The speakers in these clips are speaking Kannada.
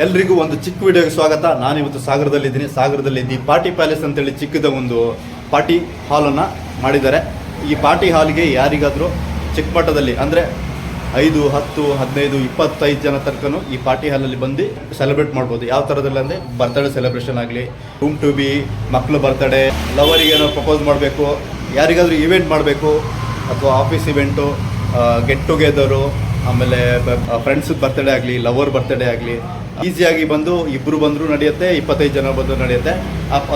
ಎಲ್ರಿಗೂ ಒಂದು ಚಿಕ್ಕ ವಿಡಿಯೋಗೆ ಸ್ವಾಗತ. ನಾನು ಇವತ್ತು ಸಾಗರದಲ್ಲಿ ಇದ್ದೀನಿ ಸಾಗರದಲ್ಲಿ ದಿ ಪಾರ್ಟಿ ಪ್ಯಾಲೇಸ್ ಅಂತೇಳಿ ಚಿಕ್ಕದ ಒಂದು ಪಾರ್ಟಿ ಹಾಲನ್ನು ಮಾಡಿದ್ದಾರೆ. ಈ ಪಾರ್ಟಿ ಹಾಲ್ಗೆ ಯಾರಿಗಾದರೂ ಚಿಕ್ಕ ಮಟ್ಟದಲ್ಲಿ ಅಂದರೆ ಐದು, ಹತ್ತು, ಹದಿನೈದು, ಇಪ್ಪತ್ತೈದು ಜನ ತನಕನೂ ಈ ಪಾರ್ಟಿ ಹಾಲಲ್ಲಿ ಬಂದು ಸೆಲೆಬ್ರೇಟ್ ಮಾಡ್ಬೋದು. ಯಾವ ಥರದಲ್ಲಿ ಅಂದರೆ ಬರ್ತ್ಡೇ ಸೆಲೆಬ್ರೇಷನ್ ಆಗಲಿ ರೂಮ್ ಟು ಬಿ ಮಕ್ಕಳು ಬರ್ತ್ಡೇ ಲವರಿಗೇನೋ ಪ್ರಪೋಸ್ ಮಾಡಬೇಕು, ಯಾರಿಗಾದರೂ ಇವೆಂಟ್ ಮಾಡಬೇಕು, ಅಥವಾ ಆಫೀಸ್ ಇವೆಂಟು ಗೆಟ್ ಟುಗೆದರು ಆಮೇಲೆ ಫ್ರೆಂಡ್ಸ್ ಬರ್ತ್ಡೇ ಆಗಲಿ ಲವರ್ ಬರ್ತ್ಡೇ ಆಗಲಿ ಈಸಿಯಾಗಿ ಬಂದು ಇಬ್ಬರು ಬಂದರೂ ನಡೆಯುತ್ತೆ, ಇಪ್ಪತ್ತೈದು ಜನ ಬಂದರೂ ನಡೆಯುತ್ತೆ.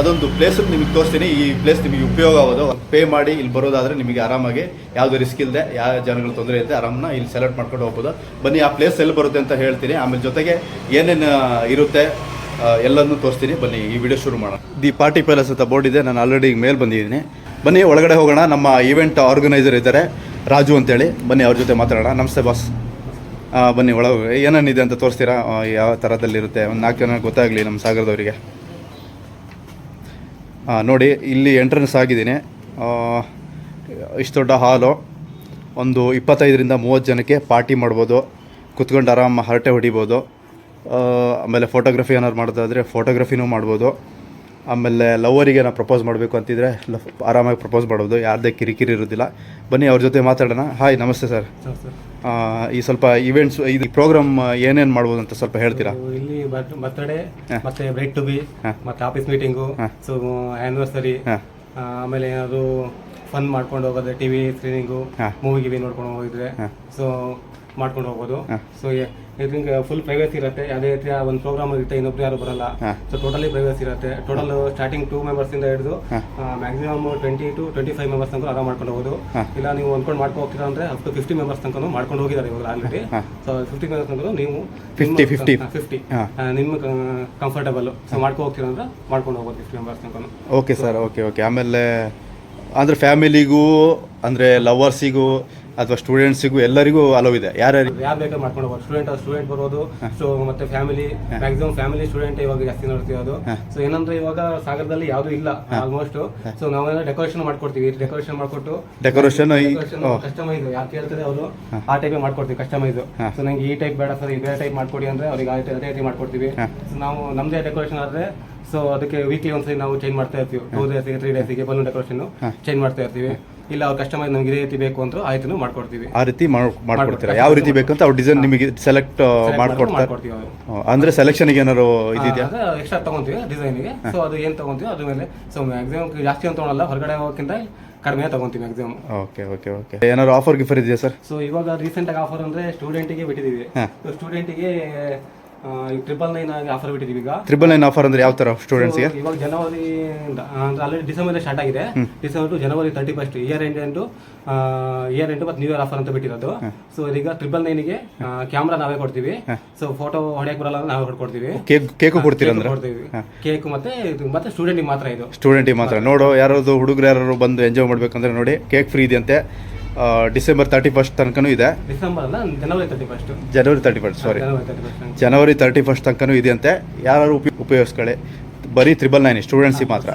ಅದೊಂದು ಪ್ಲೇಸ್ ನಿಮಗೆ ತೋರಿಸ್ತೀನಿ. ಈ ಪ್ಲೇಸ್ ನಿಮಗೆ ಉಪಯೋಗ ಆಗೋದು. ಪೇ ಮಾಡಿ ಇಲ್ಲಿ ಬರೋದಾದರೆ ನಿಮಗೆ ಆರಾಮಾಗಿ ಯಾವುದೇ ರಿಸ್ಕ್ ಇಲ್ಲದೆ ಯಾವ ಜನಗಳು ತೊಂದರೆ ಇಲ್ಲದೆ ಆರಾಮನ್ನ ಇಲ್ಲಿ ಸೆಲೆಕ್ಟ್ ಮಾಡ್ಕೊಂಡು ಹೋಗ್ಬೋದು. ಬನ್ನಿ, ಆ ಪ್ಲೇಸ್ ಎಲ್ಲಿ ಬರುತ್ತೆ ಅಂತ ಹೇಳ್ತೀನಿ. ಆಮೇಲೆ ಜೊತೆಗೆ ಏನೇನು ಇರುತ್ತೆ ಎಲ್ಲನೂ ತೋರಿಸ್ತೀನಿ. ಬನ್ನಿ, ಈ ವಿಡಿಯೋ ಶುರು ಮಾಡೋಣ. ದಿ ಪಾರ್ಟಿ ಪ್ಯಾಲೇಸ್ ಅಂತ ಬೋರ್ಡ್ ಇದೆ. ನಾನು ಆಲ್ರೆಡಿ ಮೇಲೆ ಬಂದಿದ್ದೀನಿ. ಬನ್ನಿ, ಒಳಗಡೆ ಹೋಗೋಣ. ನಮ್ಮ ಈವೆಂಟ್ ಆರ್ಗನೈಸರ್ ಇದ್ದಾರೆ, ರಾಜು ಅಂತೇಳಿ. ಬನ್ನಿ, ಅವ್ರ ಜೊತೆ ಮಾತಾಡೋಣ. ನಮಸ್ತೆ ಬಾಸ್ ಬನ್ನಿ, ಒಳಗೆ ಏನೇನಿದೆ ಅಂತ ತೋರಿಸ್ತೀರಾ? ಯಾವ ಥರದಲ್ಲಿರುತ್ತೆ ಒಂದು ನಾಲ್ಕು ಜನ ಗೊತ್ತಾಗಲಿ ನಮ್ಮ ಸಾಗರದವರಿಗೆ. ನೋಡಿ, ಇಲ್ಲಿ ಎಂಟ್ರೆನ್ಸ್ ಆಗಿದ್ದೀನಿ. ಇಷ್ಟು ದೊಡ್ಡ ಹಾಲು. ಒಂದು ಇಪ್ಪತ್ತೈದರಿಂದ ಮೂವತ್ತು ಜನಕ್ಕೆ ಪಾರ್ಟಿ ಮಾಡ್ಬೋದು. ಕುತ್ಕೊಂಡು ಆರಾಮ ಹರಟೆ ಹೊಡಿಬೋದು. ಆಮೇಲೆ ಫೋಟೋಗ್ರಫಿ ಏನಾದ್ರು ಮಾಡೋದಾದರೆ ಫೋಟೋಗ್ರಫಿನೂ ಮಾಡ್ಬೋದು. ಆಮೇಲೆ ಲವರಿಗೆ ನಾವು ಪ್ರಪೋಸ್ ಮಾಡಬೇಕು ಅಂತಿದ್ರೆ ಆರಾಮಾಗಿ ಪ್ರಪೋಸ್ ಮಾಡೋದು ಯಾರದೇ ಕಿರಿಕಿರಿ ಇರೋದಿಲ್ಲ ಬನ್ನಿ ಅವ್ರ ಜೊತೆ ಮಾತಾಡೋಣ ಹಾಯ್ ನಮಸ್ತೆ ಸರ್ ಈ ಸ್ವಲ್ಪ ಇವೆಂಟ್ಸ್ ಇದು ಪ್ರೋಗ್ರಾಮ್ ಏನೇನು ಮಾಡ್ಬೋದು ಅಂತ ಸ್ವಲ್ಪ ಹೇಳ್ತೀರಾ ಇಲ್ಲಿ ಬರ್ತ್ಡೇ. ಮತ್ತೆ ಬ್ರೇಕ್ ಟು ಬಿ. ಮತ್ತೆ ಆಫೀಸ್ ಮೀಟಿಂಗು. ಸೊ ಆನಿವರ್ಸರಿ ಹಾಂ ಆಮೇಲೆ ಏನಾದ್ರು ಫನ್ ಮಾಡ್ಕೊಂಡು ಹೋಗೋದ್ರೆ ಟಿವಿ ಸ್ಕ್ರೀನಿಂಗು. ಮೂವಿ ಗಿವಿ ನೋಡ್ಕೊಂಡು ಹೋಗಿದ್ರೆ ಸೊ ಮಾಡ್ಕೊಂಡು ಹೋಗ್ಬೋದು ಹಾ. ಸೊ ಇದಕ್ಕೆ ಫುಲ್ ಪ್ರೈವೇಸಿ ಇರುತ್ತೆ. ಯಾವುದೇ ರೀತಿಯ ಒಂದು ಪ್ರೋಗ್ರಾಮ್ ಇರುತ್ತೆ ಇನ್ನೊಬ್ರು ಯಾರು ಬರಲ್ಲ. ಸೊ ಟೋಟಲಿ ಪ್ರೈವೇಸಿ ಇರುತ್ತೆ. ಟೋಟಲ್ ಸ್ಟಾರ್ಟಿಂಗ್ ಟೂ ಮೆಂಬರ್ಸ್ ಇಂದ ಹಿಡಿದು maximum twenty to twenty five members ತನಕ ಆರಾಮ್ ಮಾಡ್ಕೊಂಡು ಹೋಗೋದು. ಇಲ್ಲ ನೀವು ಅನ್ಕೊಂಡು ಮಾಡ್ಕೊಂಡು ಹೋಗ್ತೀರ ಅಂದ್ರೆ ಅಪ್ ಟು ಫಿಫ್ಟಿ ಮೆಂಬರ್ಸ್ ತನಕ ಮಾಡ್ಕೊಂಡು ಹೋಗಿದ್ದಾರೆ ಇವಾಗ ಆಲ್ರೆಡಿ. ಸೊ ಫಿಫ್ಟಿ ಮೆಂಬರ್ಸ್ ತನಕ ನೀವು 50, 50. ಫಿಫ್ಟಿ ಹಾ. ನಿಮ್ಮ ಕಂಫರ್ಟಬಲ್ ಸೊ ಮಾಡ್ಕೊಂಡು ಹೋಗ್ತೀರಾ ಅಂದ್ರೆ ಮಾಡ್ಕೊಂಡು ಹೋಗೋದು ಫಿಫ್ಟಿ ಮೆಂಬರ್ಸ್ ತನಕ ಓಕೆ ಸರ್ ಓಕೆ ಓಕೆ ಆಮೇಲೆ ಅಂದ್ರೆ ಫ್ಯಾಮಿಲಿಗೂ ಅಂದರೆ ಲವರ್ಸಿಗೂ ಅಥವಾ ಸ್ಟೂಡೆಂಟ್ಸಿಗೂ ಎಲ್ಲರಿಗೂ ಅಲೋ ಇದೆ. ಯಾರ್ಯಾರು ಯಾರು ಬೇಕಾದ್ರೆ ಮಾಡ್ಕೊಂಡು ಹೋಗ್ಬೋದು. ಸ್ಟೂಡೆಂಟ್ ಸ್ಟೂಡೆಂಟ್ ಬರೋದು ಸೊ ಮತ್ತೆ ಫ್ಯಾಮಿಲಿ ಮ್ಯಾಕ್ಸಿಮಮ್ ಫ್ಯಾಮಿಲಿ ಸ್ಟೂಡೆಂಟ್ ಇವಾಗ ಜಾಸ್ತಿ ನೋಡ್ತಿರೋದು ಸೊ ಏನಂದ್ರೆ ಇವಾಗ ಸಾಗರದಲ್ಲಿ ಯಾವುದು ಇಲ್ಲ ಆಲ್ಮೋಸ್ಟ್ ಸೊ ನಾವೆಲ್ಲ ಡೆಕೋರೇಷನ್ ಮಾಡ್ಕೊಡ್ತೀವಿ. ಡೆಕೋರೇಷನ್ ಮಾಡ್ಕೊಟ್ಟು ಡೆಕೋರೇಷನ್ ಕಸ್ಟಮೈಸ್ ಯಾರು ಕೇಳ್ತಾರೆ ಅವರು ಆ ಟೈಪ್ ಮಾಡ್ಕೊಡ್ತೀವಿ ಕಸ್ಟಮೈಸ್ ಸೊ ನಂಗೆ ಈ ಟೈಪ್ ಬೇಡ ಸರ್ ಬೇರೆ ಟೈಪ್ ಮಾಡ್ಕೊಡಿ ಅಂದ್ರೆ ಅವ್ರಿಗೆ ಅದೇ ಅದೇ ಟೈಪ್ ಮಾಡ್ಕೊಡ್ತೀವಿ. ಸೊ ನಾವು ನಮ್ದೇ ಡೆಕೋರೇಷನ್ ಆದ್ರೆ ಸೊ ಅದಕ್ಕೆ ವೀಕ್ಲಿ ಒಂದ್ಸರಿ ನಾವು ಚೇಂಜ್ ಮಾಡ್ತಾ ಇರ್ತೀವಿ. ಟೂ ಡೇಸ್ಗೆ ತ್ರೀ ಡೇಸ್ಗೆ ಬಲೂನ್ ಡೆಕೋರೇಷನ್ ಚೇಂಜ್ ಮಾಡ್ತಾ ಇರ್ತೀವಿ. ಇಲ್ಲ ಅವ್ರ ಕಸ್ಟಮರ್ ನಮ್ಗೆ ಇದೇ ರೀತಿ ಬೇಕು ಅಂತ ಆಯ್ತು ಮಾಡ್ಕೊಡ್ತೀವಿ. ಆ ರೀತಿ ಮಾಡ್ಕೊಡ್ತೀರ? ಯಾವ ರೀತಿ ಬೇಕು ಅಂತ ಅವ್ರ ಡಿಸೈನ್ ನಿಮಗೆ ಸೆಲೆಕ್ಟ್ ಮಾಡ್ಕೊಡ್ತಾರೆ ಅಂದ್ರೆ ಸೆಲೆಕ್ಷನ್ಗೆ ಏನಾರು ಇದಿದೆಯಾ? ಎಕ್ಸ್ಟ್ರಾ ತಗೊಂತೀವಿ ಡಿಸೈನಿಗೆ ಸೊ ಅದು ಏನು ತಗೊಂತೀವಿ ಅದ್ರ ಮೇಲೆ. ಸೊ ಮ್ಯಾಕ್ಸಿಮಮ್ ಜಾಸ್ತಿ ಅಂತ ತಗೊಳಲ್ಲ ಹೊರಗಡೆ ಹೋಗೋಕ್ಕಿಂತ ಕಡಿಮೆ ತಗೊಂತೀವಿ ಮ್ಯಾಕ್ಸಿಮಮ್ ಓಕೆ ಓಕೆ ಓಕೆ. ಏನಾದ್ರು ಆಫರ್ ಗಿಫರ್ ಇದೆಯಾ ಸರ್? ಸೊ ಇವಾಗ ರೀಸೆಂಟ್ ಆಗಿ ಆಫರ್ ಅಂದ್ರೆ ಸ್ಟೂಡೆಂಟಿಗೆ ಬಿಟ್ಟಿದ್ದೀವಿ ಸ್ಟೂಡೆಂಟ್ ಸ್ಟೂಡೆಂಟಿಗೆ ಟ್ರಿಪಲ್ ನೈನ್ ಆಗಿ ಆಫರ್ ಬಿಟ್ಟಿದ್ದೀವಿ ಈಗ. ತ್ರಿಬಲ್ ನೈನ್ ಆಫರ್ ಅಂದ್ರೆ ಯಾವ ತರ ಸ್ಟೂಡೆಂಟ್ಸ್ಗೆ ಇವಾಗ ಜನವರಿ ಆಲ್ರೆಡಿ ಡಿಸೆಂಬರ್ ಸ್ಟಾರ್ಟ್ ಆಗಿದೆ. December to January thirty first year end ಎಂಟು ಇಯರ್ ಎಂಟು ಮತ್ತು ನ್ಯೂ ಇಯರ್ ಆಫರ್ ಅಂತ ಬಿಟ್ಟಿರೋದು. ಸೊ ಈಗ ಟ್ರಿಬಲ್ ನೈನ್ಗೆ ಕ್ಯಾಮ್ರಾ ನಾವೇ ಕೊಡ್ತೀವಿ. ಸೊ ಫೋಟೋ ಹೊಡೆಯಕ್ಕೆ ಬರಲ್ಲ ನಾವೇ ಹೊಡ್ಕೊಡ್ತೀವಿ ಕೇಕ್ ಕೇಕು ಕೊಡ್ತೀರಾ ಅಂದ್ರೆ? ಕೊಡ್ತೀವಿ. ಕೇಕ್ ಮತ್ತೆ ಇದು ಮತ್ತೆ ಸ್ಟೂಡೆಂಟಿಗೆ ಮಾತ್ರ ಇದು. ಸ್ಟೂಡೆಂಟಿಗೆ ಮಾತ್ರ. ನೋಡು ಯಾರಾದ್ರು ಹುಡುಗರು ಯಾರು ಬಂದು ಎಂಜಾಯ್ ಮಾಡ್ಬೇಕಂದ್ರೆ ನೋಡಿ ಕೇಕ್ ಫ್ರೀ ಇದೆಯಂತೆ. ಡಿಸೆಂಬರ್ ತರ್ಟಿ ಫಸ್ಟ್ ತನಕನೂ ಇದೆ. ಡಿಸೆಂಬರ್ ಅಲ್ಲ January thirty first January thirty first sorry January thirty first ತನಕನೂ ಇದೆಯಂತೆ. ಯಾರು ಉಪಯೋಗ ಉಪಯೋಗಿಸ್ಕೊಳ್ಳಿ. ಬರೀ ತ್ರಿಬಲ್ ನೈನ್ ಸ್ಟೂಡೆಂಟ್ಸಿಗೆ ಮಾತ್ರ.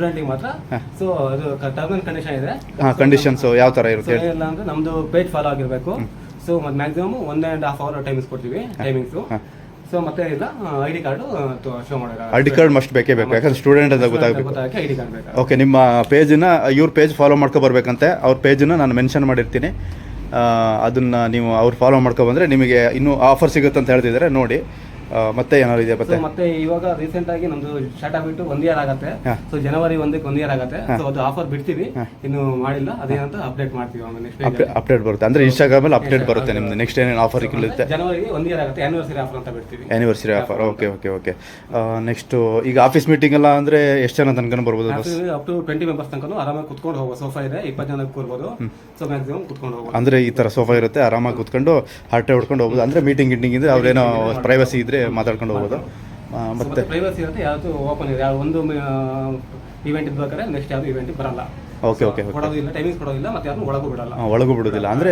ಸೊ ಅದು ಟರ್ಮ್ ಅಂಡ್ ಕಂಡೀಷನ್ ಇದೆ. ಹಾಂ ಕಂಡೀಷನ್ಸ್ ಯಾವ ಥರ ಇರುತ್ತೆ ಇಲ್ಲ ಅಂದರೆ ನಮ್ದು ಪೇಜ್ ಫಾಲೋ ಆಗಿರಬೇಕು. ಸೊ ಮತ್ತೆ maximum one and half hour timings ಕೊಡ್ತೀವಿ ಟೈಮಿಂಗ್ಸು ಸೊ ಮತ್ತೆ ಇಲ್ಲ ಐ ಡಿ ಕಾರ್ಡು ಶೋ ಮಾಡೋಣ ಐ ಡಿ ಕಾರ್ಡ್ ಮಸ್ಟ್ ಬೇಕೇ ಬೇಕು? ಯಾಕಂದ್ರೆ ಸ್ಟೂಡೆಂಟ್ ಅಂತ ಗೊತ್ತಾಗಬೇಕು. ಗೊತ್ತಾಗಕ್ಕೆ ಐ ಡಿ ಕಾರ್ಡ್ ಓಕೆ ನಿಮ್ಮ ಪೇಜನ್ನ ಇವ್ರ ಪೇಜ್ ಫಾಲೋ ಮಾಡ್ಕೊ ಬರ್ಬೇಕಂತೆ. ಅವ್ರ ಪೇಜನ್ನ ನಾನು ಮೆನ್ಷನ್ ಮಾಡಿರ್ತೀನಿ. ಅದನ್ನು ನೀವು ಅವ್ರು ಫಾಲೋ ಮಾಡ್ಕೊ ಬಂದರೆ ನಿಮಗೆ ಇನ್ನೂ ಆಫರ್ ಸಿಗುತ್ತೆ ಅಂತ ಹೇಳ್ತಿದ್ದಾರೆ ನೋಡಿ. ಮತ್ತೆ ಏನಾದ್ರು ಇದೆ ಮತ್ತೆ? ಮತ್ತೆ ಇವಾಗ ರೀಸೆಂಟ್ ಆಗಿ ನಮ್ದು ಸ್ಟಾರ್ಟ್ ಆಗ್ಬಿಟ್ಟು ಒಂದ್ ಇಯರ್ ಆಗತ್ತೆ. ಸೊ ಜನವರಿ ಒಂದಕ್ಕೆ ಒಂದ್ ಇಯರ್ ಆಗತ್ತೆ. ಸೊ ಅದು ಆಫರ್ ಬಿಡ್ತೀವಿ. ಇನ್ನು ಮಾಡಿಲ್ಲ. ಅದೇನಂತ ಅಪ್ಡೇಟ್ ಮಾಡ್ತೀವಿ ಆಮೇಲೆ ಅಪ್ಡೇಟ್ ಬರುತ್ತೆ. ಅಂದ್ರೆ ಇನ್ಸ್ಟಾಗ್ರಾಮ್ ಅಲ್ಲಿ ಅಪ್ಡೇಟ್ ಬರುತ್ತೆ ನಿಮ್ದು. ನೆಕ್ಸ್ಟ್ ಏನೇನು ಆಫರ್ ಇರುತ್ತೆ ಜನವರಿ ಒಂದ್ ಇಯರ್ ಆಗುತ್ತೆ. ಆನಿವರ್ಸರಿ ಆಫರ್ ಅಂತ ಬಿಡ್ತೀವಿ. Anniversary offer okay okay okay next ಈಗ ಆಫೀಸ್ ಮೀಟಿಂಗ್ ಎಲ್ಲ ಅಂದ್ರೆ ಎಷ್ಟು ಜನ ತನಕ ಬರ್ಬೋದು ಅಪ್ ಟು ಟ್ವೆಂಟಿ ಮೆಂಬರ್ಸ್ ತನಕ ಆರಾಮಾಗಿ ಕುತ್ಕೊಂಡು ಹೋಗೋ ಸೋಫಾ ಇದೆ. ಇಪ್ಪತ್ತು ಜನ ಕೂರ್ಬೋದು ಸೊ ಮ್ಯಾಕ್ಸಿಮಮ್ ಕುತ್ಕೊಂಡು ಹೋಗ್ಬೋದು ಅಂದ್ರೆ ಈ ತರ ಸೋಫಾ ಇರುತ್ತೆ. ಆರಾಮಾಗಿ ಕೂತ್ಕೊಂಡು ಹರಟೆ ಹೊಡ್ಕೊಂಡು ಹೋಗ್ಬೋದು. ಅಂದ್ರೆ ಮೀಟಿಂಗ್ ಗಿಟಿಂಗ್ ಇದ್ರೆ ಅವ್ರೇನೋ ಪ್ರೈವಸಿ ಇದ್ದರೆ ಮಾತಾಡ್ಕೊಂಡು ಹೋಗೋದು. ಮತ್ತೆ ಪ್ರೈವಸಿ ಇರುತ್ತೆ ಯಾವುದು ಓಪನ್ ಇದೆ ಒಂದು ಇವೆಂಟ್ ಇದ್ಬೇಕಾದ್ರೆ ನೆಕ್ಸ್ಟ್ ಯಾವುದು ಇವೆಂಟ್ ಬರಲ್ಲ. ಓಕೆ ಓಕೆ ಕೊಡೋದಿಲ್ಲ ಟೈಮಿಂಗ್ಸ್ ಕೊಡೋದಿಲ್ಲ ಮತ್ತೆ ಯಾರು ಒಳಗೂ ಬಿಡಲ್ಲ. ಒಳಗೂ ಬಿಡೋದಿಲ್ಲ. ಅಂದರೆ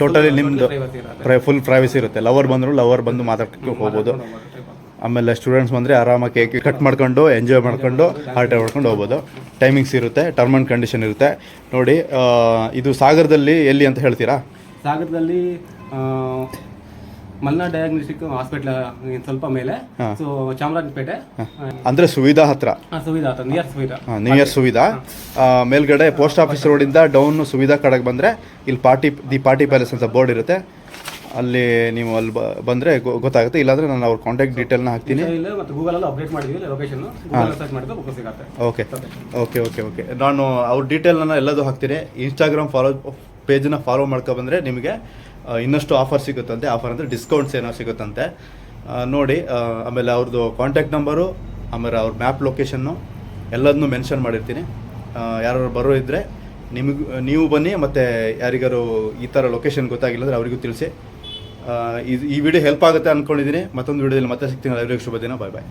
ಟೋಟಲಿ ನಿಮ್ಮದು ಪ್ರೈ ಫುಲ್ ಪ್ರೈವಸಿ ಇರುತ್ತೆ ಲವರ್ ಬಂದ್ರು ಲವರ್ ಬಂದು ಮಾತಾಡ್ಕೊಂಡು ಹೋಗ್ಬೋದು ಆಮೇಲೆ ಸ್ಟೂಡೆಂಟ್ಸ್ ಬಂದರೆ ಆರಾಮಾಗಿ ಕೇಕ್ ಕಟ್ ಮಾಡ್ಕೊಂಡು ಎಂಜಾಯ್ ಮಾಡ್ಕೊಂಡು ಹಾರ್ಟ್ ಮಾಡ್ಕೊಂಡು ಹೋಗ್ಬೋದು ಟೈಮಿಂಗ್ಸ್ ಇರುತ್ತೆ ಟರ್ಮ್ ಅಂಡ್ ಕಂಡೀಷನ್ ಇರುತ್ತೆ. ನೋಡಿ ಇದು ಸಾಗರದಲ್ಲಿ ಎಲ್ಲಿ ಅಂತ ಹೇಳ್ತೀರಾ? ಸಾಗರದಲ್ಲಿ ಮಲ್ನಾಡ್ ಡಯಾಗ್ನೋಸ್ಟಿಕ್ ಹಾಸ್ಪಿಟಲ್ ಸ್ವಲ್ಪ ಮೇಲೆ. ಸೊ ಚಾಮರಾಜಪೇಟೆ ಅಂದ್ರೆ ಸುವಿಧಾ ಹತ್ರ? ಸುವಿಧಾ ಆತ ನಿಯರ್ ಸುವಿಧಾ. ಆ, ಮೇಲ್ಗಡೆ ಪೋಸ್ಟ್ ಆಫೀಸ್ ರೋಡಿಂದ ಡೌನ್ ಸುವಿಧಾ ಕಡೆಗೆ ಬಂದರೆ ಇಲ್ಲಿ ಪಾರ್ಟಿ ದಿ ಪಾರ್ಟಿ ಪ್ಯಾಲೇಸ್ ಅಂತ ಬೋರ್ಡ್ ಇರುತ್ತೆ. ಅಲ್ಲಿ ನೀವು ಅಲ್ಲಿ ಬ ಬಂದರೆ ಗೊತ್ತಾಗುತ್ತೆ. ಇಲ್ಲಾಂದ್ರೆ ನಾನು ಅವ್ರ ಕಾಂಟ್ಯಾಕ್ಟ್ ಡೀಟೇಲ್ನ ಹಾಕ್ತೀನಿ. ಇಲ್ಲ ಗೂಗಲ್ ಅಲ್ಲಿ ಅಪ್ಡೇಟ್ ಮಾಡಿದ್ವಿ. ಲೊಕೇಶನ್ ಗೂಗಲ್ ಸರ್ಚ್ ಮಾಡಿದ್ರೆ ಬುಕ್ ಸಿಗುತ್ತೆ. ಓಕೆ ಓಕೆ ಓಕೆ ಓಕೆ ನಾನು ಅವ್ರ ಡೀಟೇಲ್ನ ಎಲ್ಲದೂ ಹಾಕ್ತೀನಿ. ಇನ್ಸ್ಟಾಗ್ರಾಮ್ ಫಾಲೋ ಪೇಜನ್ನ ಫಾಲೋ ಮಾಡ್ಕೊಬಂದರೆ ನಿಮಗೆ ಇನ್ನಷ್ಟು ಆಫರ್ ಸಿಗುತ್ತಂತೆ. ಆಫರ್ ಅಂದರೆ ಡಿಸ್ಕೌಂಟ್ಸ್ ಏನೋ ಸಿಗುತ್ತಂತೆ. ನೋಡಿ ಆಮೇಲೆ ಅವ್ರದ್ದು ಕಾಂಟ್ಯಾಕ್ಟ್ ನಂಬರು ಆಮೇಲೆ ಅವ್ರ ಮ್ಯಾಪ್ ಲೊಕೇಶನ್ನು ಎಲ್ಲದನ್ನೂ ಮೆನ್ಷನ್ ಮಾಡಿರ್ತೀನಿ. ಯಾರು ಬರೋ ಇದ್ದರೆ ನಿಮಗೆ, ನೀವು ಬನ್ನಿ, ಮತ್ತು ಯಾರಿಗಾರು ಈ ಥರ ಲೊಕೇಶನ್ ಗೊತ್ತಾಗಿಲ್ಲ ಅಂದರೆ ಅವರಿಗೂ ತಿಳಿಸಿ. ಈ ವಿಡಿಯೋ ಹೆಲ್ಪ್ ಆಗುತ್ತೆ ಅಂದ್ಕೊಂಡಿದ್ದೀನಿ ಮತ್ತೊಂದು ವಿಡಿಯೋದಲ್ಲಿ ಮತ್ತೆ ಸಿಗ್ತೀನಿ. ಎಲ್ಲರಿಗೂ ಶುಭ ದಿನ. ಬಾಯ್ ಬಾಯ್